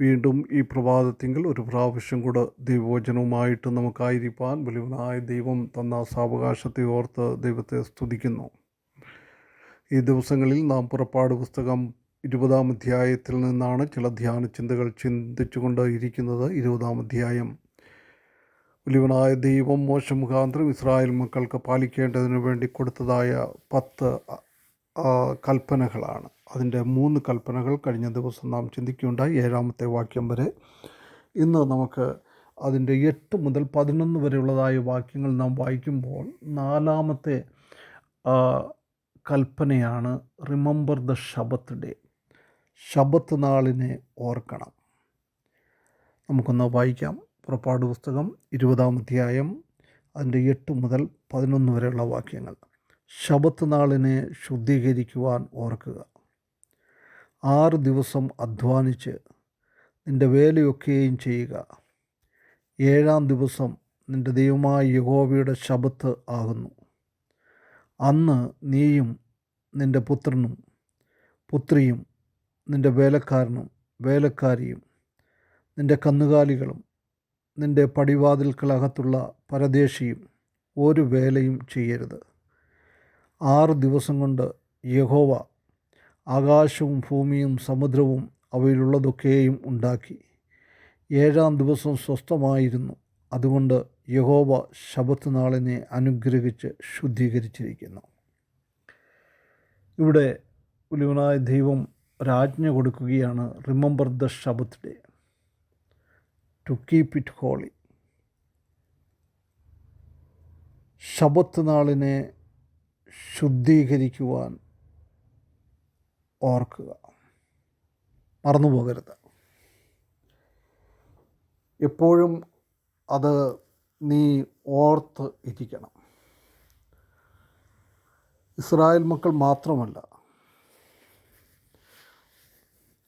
വീണ്ടും ഈ പ്രഭാതത്തിങ്കിൽ ഒരു പ്രാവശ്യം കൂടെ ദൈവവചനവുമായിട്ട് നമുക്കായിരിക്കാൻ വലിയവനായ ദൈവം തന്ന സാവകാശത്തെ ഓർത്ത് ദൈവത്തെ സ്തുതിക്കുന്നു. ഈ ദിവസങ്ങളിൽ നാം പുറപ്പാട് പുസ്തകം ഇരുപതാം അധ്യായത്തിൽ നിന്നാണ് ചില ധ്യാന ചിന്തകൾ ചിന്തിച്ചുകൊണ്ട് ഇരിക്കുന്നത്. ഇരുപതാം അധ്യായം. വലിയവനായ ദൈവം മോശം മുഖാന്തരം ഇസ്രായേൽ മക്കൾക്ക് പാലിക്കേണ്ടതിനു വേണ്ടി കൊടുത്തതായ പത്ത് കൽപ്പനകളാണ്. അതിന്റെ മൂന്ന് കൽപ്പനകൾ കഴിഞ്ഞ ദിവസം നാം ചിന്തിക്കുകയുണ്ടായി. ഏഴാമത്തെ വാക്യം വരെ. ഇന്ന് നമുക്ക് അതിന്റെ എട്ട് മുതൽ പതിനൊന്ന് വരെയുള്ളതായ വാക്യങ്ങൾ നാം വായിക്കുമ്പോൾ നാലാമത്തെ കൽപ്പനയാണ് റിമംബർ ദ ഷബത്ത് ഡേ ശബത്ത് നാളിനെ ഓർക്കണം. നമുക്കൊന്ന് വായിക്കാം. പുറപ്പാട് പുസ്തകം ഇരുപതാം അധ്യായം അതിന്റെ എട്ട് മുതൽ പതിനൊന്ന് വരെയുള്ള വാക്യങ്ങൾ. ശബത്ത് നാളിനെ ശുദ്ധീകരിക്കുവാൻ ഓർക്കുക. ആറ് ദിവസം അധ്വാനിച്ച് നിന്റെ വേലയൊക്കെയും ചെയ്യുക. ഏഴാം ദിവസം നിന്റെ ദൈവമായ യഹോവയുടെ ശബത്ത് ആകുന്നു. അന്ന് നീയും നിന്റെ പുത്രനും പുത്രിയും നിന്റെ വേലക്കാരനും വേലക്കാരിയും നിന്റെ കന്നുകാലികളും നിന്റെ പടിവാതിൽക്കലകത്തുള്ള പരദേശിയും ഒരു വേലയും ചെയ്യരുത്. ആറ് ദിവസം കൊണ്ട് യഹോവ ആകാശവും ഭൂമിയും സമുദ്രവും അവയിലുള്ളതൊക്കെയും ഉണ്ടാക്കി. ഏഴാം ദിവസം സ്വസ്ഥമായിരുന്നു. അതുകൊണ്ട് യഹോവ ശബത്ത് നാളിനെ അനുഗ്രഹിച്ച് ശുദ്ധീകരിച്ചിരിക്കുന്നു. ഇവിടെ ഉലുവനായ ദൈവം ഒരാജ്ഞ കൊടുക്കുകയാണ് remember the Sabbath day to keep it holy ശബത്ത് നാളിനെ ശുദ്ധീകരിക്കുവാൻ ഓർക്കുക. മറന്നു പോകരുത് എപ്പോഴും അത് നീ ഓർത്ത് ഇരിക്കണം. ഇസ്രായേൽ മക്കൾ മാത്രമല്ല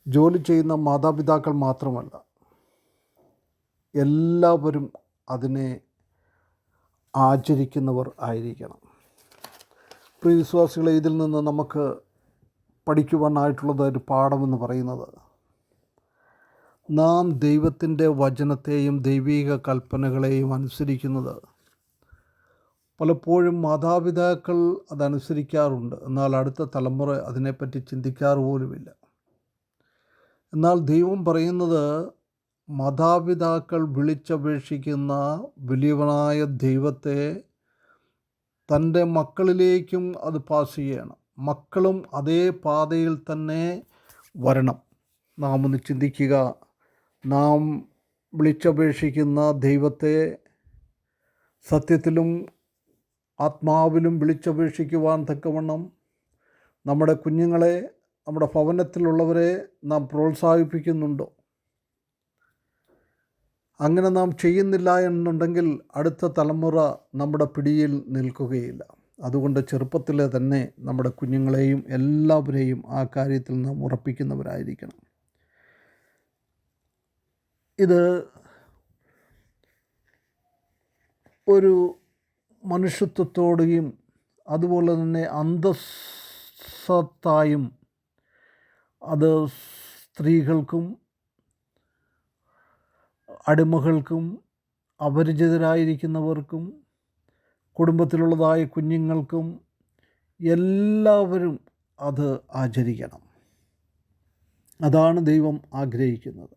ജോലി ചെയ്യുന്ന മാതാപിതാക്കൾ മാത്രമല്ല എല്ലാവരും അതിനെ ആചരിക്കുന്നവർ ആയിരിക്കണം. പ്രിയ വിശ്വാസികളെ ഇതിൽ നിന്ന് നമുക്ക് പഠിക്കുവാനായിട്ടുള്ളത് ഒരു പാഠമെന്ന് പറയുന്നത്. നാം ദൈവത്തിന്റെ വചനത്തെയും ദൈവിക കൽപ്പനകളെയും അനുസരിക്കുന്നത്. പലപ്പോഴും മാതാപിതാക്കൾ അതനുസരിക്കാറുണ്ട്. എന്നാൽ അടുത്ത തലമുറ അതിനെപ്പറ്റി ചിന്തിക്കാറ് പോലുമില്ല. എന്നാൽ ദൈവം പറയുന്നത് മാതാപിതാക്കൾ വിളിച്ചപേക്ഷിക്കുന്ന വലിയവനായ ദൈവത്തെ തന്റെ മക്കളിലേക്കും അത് പാസ് ചെയ്യണം. മക്കളും അതേ പാതയിൽ തന്നെ വരണം. നാം ഒന്ന് ചിന്തിക്കുക. നാം വിളിച്ചപേക്ഷിക്കുന്ന ദൈവത്തെ സത്യത്തിലും ആത്മാവിലും വിളിച്ചപേക്ഷിക്കുവാൻ തക്കവണ്ണം നമ്മുടെ കുഞ്ഞുങ്ങളെ നമ്മുടെ ഭവനത്തിലുള്ളവരെ നാം പ്രോത്സാഹിപ്പിക്കുന്നുണ്ടോ? അങ്ങനെ നാം ചെയ്യുന്നില്ല എന്നുണ്ടെങ്കിൽ അടുത്ത തലമുറ നമ്മുടെ പിടിയിൽ നിൽക്കുകയില്ല. അതുകൊണ്ട് ചെറുപ്പത്തിൽ തന്നെ നമ്മുടെ കുഞ്ഞുങ്ങളെയും എല്ലാവരെയും ആ കാര്യത്തിൽ നാം ഉറപ്പിക്കുന്നവരായിരിക്കണം. ഇത് ഒരു മനുഷ്യത്വത്തോടെയും അതുപോലെ തന്നെ അന്തസ്സത്തായും അത് സ്ത്രീകൾക്കും അടിമകൾക്കും അപരിചിതരായിരിക്കുന്നവർക്കും കുടുംബത്തിലുള്ളതായ കുഞ്ഞുങ്ങൾക്കും എല്ലാവരും അത് ആചരിക്കണം. അതാണ് ദൈവം ആഗ്രഹിക്കുന്നത്.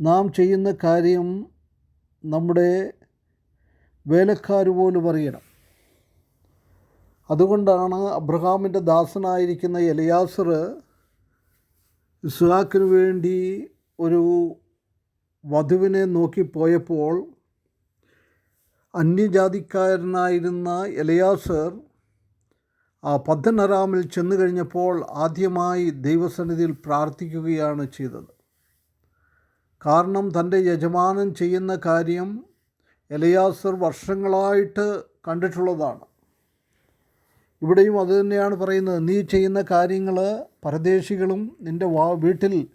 നാം ചെയ്യുന്ന കാര്യം നമ്മുടെ വേലക്കാർ പോലും അറിയണം. അതുകൊണ്ടാണ് അബ്രഹാമിന്റെ ദാസനായിരിക്കുന്ന എലിയാസർ ഇസ്ഹാക്കിന് വേണ്ടി ഒരു വധുവിനെ നോക്കി പോയപ്പോൾ അന്യജാതിക്കാരനായിരുന്ന എലയാസർ ആ പദ്ധനറാമിൽ ചെന്നു കഴിഞ്ഞപ്പോൾ ആദ്യമായി ദൈവസന്നിധിയിൽ പ്രാർത്ഥിക്കുകയാണ് ചെയ്തത്. കാരണം തന്റെ യജമാനൻ ചെയ്യുന്ന കാര്യം എലയാസർ വർഷങ്ങളായിട്ട് കണ്ടിട്ടുള്ളതാണ്. ഇവിടെയും അതുതന്നെയാണ് പറയുന്നത് നീ ചെയ്യുന്ന കാര്യങ്ങൾ പരദേശികളും നിന്റെ വാ വീട്ടിൽ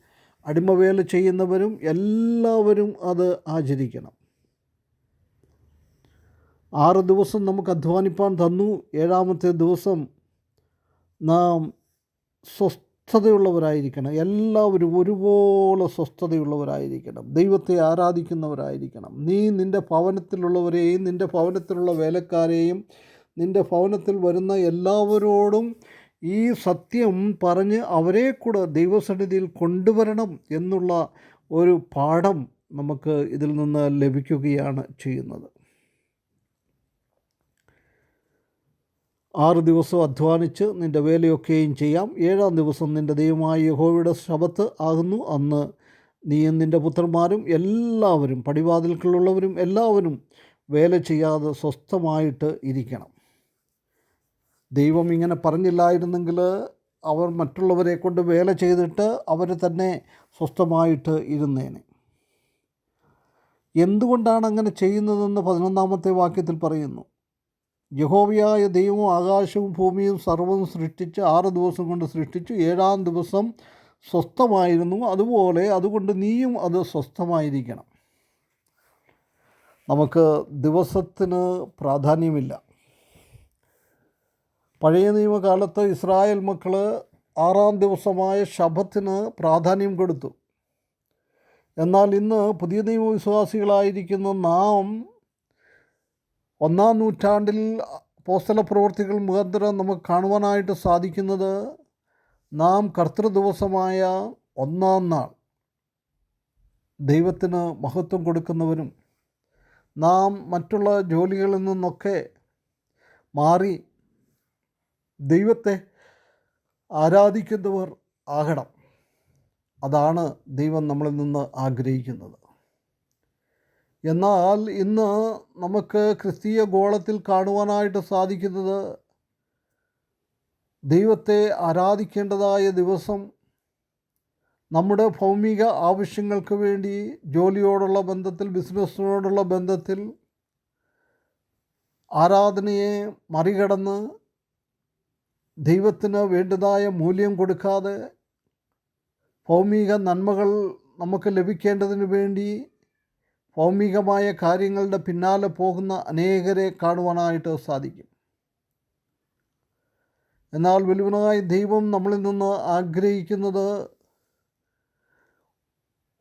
അടിമവേല ചെയ്യുന്നവരും എല്ലാവരും അത് ആചരിക്കണം. ആറ് ദിവസം നമുക്ക് അധ്വാനിപ്പാൻ തന്നു. ഏഴാമത്തെ ദിവസം നാം സ്വസ്ഥതയുള്ളവരായിരിക്കണം. എല്ലാവരും ഒരുപോലെ സ്വസ്ഥതയുള്ളവരായിരിക്കണം. ദൈവത്തെ ആരാധിക്കുന്നവരായിരിക്കണം. നീ നിന്റെ ഭവനത്തിലുള്ളവരെയും നിന്റെ ഭവനത്തിലുള്ള വേലക്കാരെയും നിന്റെ ഭവനത്തിൽ വരുന്ന എല്ലാവരോടും ഈ സത്യം പറഞ്ഞ് അവരെ കൂടെ ദൈവസന്നിധിയിൽ കൊണ്ടുവരണം എന്നുള്ള ഒരു പാഠം നമുക്ക് ഇതിൽ നിന്ന് ലഭിക്കുകയാണ് ചെയ്യുന്നത്. ആറ് ദിവസം അധ്വാനിച്ച് നിന്റെ വേലയൊക്കെയും ചെയ്യാം. ഏഴാം ദിവസം നിന്റെ ദൈവമായ യഹോവയുടെ ശബത്ത് ആകുന്നു. അന്ന് നീയും നിന്റെ പുത്രന്മാരും എല്ലാവരും പടിവാതിൽക്കുള്ളവരും എല്ലാവരും വേല ചെയ്യാതെ സ്വസ്ഥമായിട്ട് ഇരിക്കണം. ദൈവം ഇങ്ങനെ പറഞ്ഞില്ലായിരുന്നെങ്കിൽ അവർ മറ്റുള്ളവരെ കൊണ്ട് വേല ചെയ്തിട്ട് അവർ തന്നെ സ്വസ്ഥമായിട്ട് ഇരുന്നേനെ. എന്തുകൊണ്ടാണ് അങ്ങനെ ചെയ്യുന്നതെന്ന് പതിനൊന്നാമത്തെ വാക്യത്തിൽ പറയുന്നു. യഹോവയായ ദൈവവും ആകാശവും ഭൂമിയും സർവവും സൃഷ്ടിച്ച് ആറ് ദിവസം കൊണ്ട് സൃഷ്ടിച്ചു. ഏഴാം ദിവസം സ്വസ്ഥമായിരുന്നു. അതുപോലെ അതുകൊണ്ട് നീയും അത് സ്വസ്ഥമായിരിക്കണം. നമുക്ക് ദിവസത്തിന് പ്രാധാന്യമില്ല. പഴയ നിയമകാലത്ത് ഇസ്രായേൽ മക്കൾ ആറാം ദിവസമായ ശബത്തിന് പ്രാധാന്യം കൊടുത്തു. എന്നാൽ ഇന്ന് പുതിയ നിയമവിശ്വാസികളായിരിക്കുന്ന നാം ഒന്നാം നൂറ്റാണ്ടിൽ പോസ്തല പ്രവർത്തികൾ മുഖാന്തരം നമുക്ക് കാണുവാനായിട്ട് സാധിക്കുന്നത് നാം കർത്തൃദിവസമായ ഒന്നാം നാൾ. ദൈവത്തിന് മഹത്വം കൊടുക്കുന്നവരും നാം മറ്റുള്ള ജോലികളിൽ നിന്നൊക്കെ മാറി ദൈവത്തെ ആരാധിക്കുന്നവർ ആകണം. അതാണ് ദൈവം നമ്മളിൽ നിന്ന് ആഗ്രഹിക്കുന്നത്. എന്നാൽ ഇന്ന് നമുക്ക് ക്രിസ്തീയ ഗോളത്തിൽ കാണുവാനായിട്ട് സാധിക്കുന്നത് ദൈവത്തെ ആരാധിക്കേണ്ടതായ ദിവസം നമ്മുടെ ഭൗമിക ആവശ്യങ്ങൾക്ക് വേണ്ടി ജോലിയോടുള്ള ബന്ധത്തിൽ ബിസിനസ്സിനോടുള്ള ബന്ധത്തിൽ ആരാധനയെ മറികടന്ന് ദൈവത്തിന് വേണ്ടതായ മൂല്യം കൊടുക്കാതെ ഭൗമിക നന്മകൾ നമുക്ക് ലഭിക്കേണ്ടതിന് വേണ്ടി ഭൗമികമായ കാര്യങ്ങളുടെ പിന്നാലെ പോകുന്ന അനേകരെ കാണുവാനായിട്ട് സാധിക്കും. എന്നാൽ വലുവനായ ദൈവം നമ്മളിൽ നിന്ന് ആഗ്രഹിക്കുന്നത്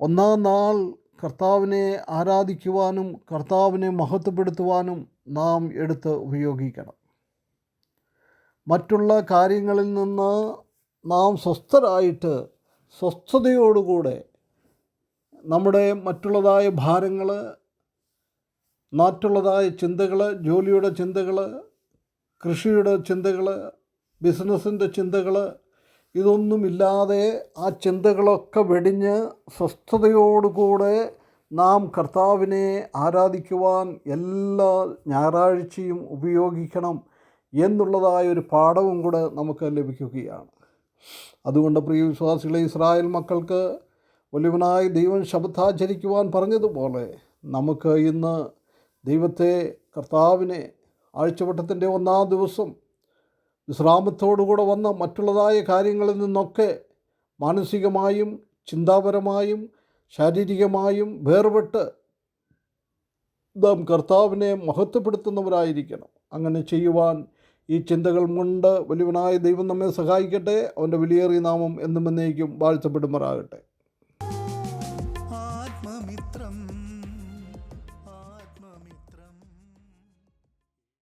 ഒന്നാം നാൾ കർത്താവിനെ ആരാധിക്കുവാനും കർത്താവിനെ മഹത്വപ്പെടുത്തുവാനും നാം എടുത്ത് ഉപയോഗിക്കണം. മറ്റുള്ള കാര്യങ്ങളിൽ നിന്ന് നാം സ്വസ്ഥരായിട്ട് സ്വസ്ഥതയോടുകൂടെ നമ്മുടെ മറ്റുള്ളതായ ഭാരങ്ങൾ മറ്റുള്ളതായ ചിന്തകൾ ജോലിയുടെ ചിന്തകൾ കൃഷിയുടെ ചിന്തകൾ ബിസിനസ്സിന്റെ ചിന്തകൾ ഇതൊന്നുമില്ലാതെ ആ ചിന്തകളൊക്കെ വെടിഞ്ഞ് സ്വസ്ഥതയോടുകൂടെ നാം കർത്താവിനെ ആരാധിക്കുവാൻ എല്ലാ ഞായറാഴ്ചയും ഉപയോഗിക്കണം എന്നുള്ളതായ ഒരു പാഠവും കൂടെ നമുക്ക് ലഭിക്കുകയാണ്. അതുകൊണ്ട് പ്രിയ വിശ്വാസികളെ ഇസ്രായേൽ മക്കൾക്ക് വലിയവനായ ദൈവം ശബ്ദാചരിക്കുവാൻ പറഞ്ഞതുപോലെ നമുക്ക് ഇന്ന് ദൈവത്തെ കർത്താവിനെ ആഴ്ചവട്ടത്തിന്റെ ഒന്നാം ദിവസം വിശ്രാമത്തോടുകൂടെ വന്ന മറ്റുള്ളതായ കാര്യങ്ങളിൽ നിന്നൊക്കെ മാനസികമായും ചിന്താപരമായും ശാരീരികമായും വേർപെട്ട് നാം കർത്താവിനെ മഹത്വപ്പെടുത്തുന്നവരായിരിക്കണം. അങ്ങനെ ചെയ്യുവാൻ ഈ ചിന്തകൾ കൊണ്ട് വലിയവനായ ദൈവം നമ്മെ സഹായിക്കട്ടെ. അവന്റെ വിലയേറിയ നാമം എന്നും എന്നേക്കും വാഴ്ത്തപ്പെടുമാറാകട്ടെ.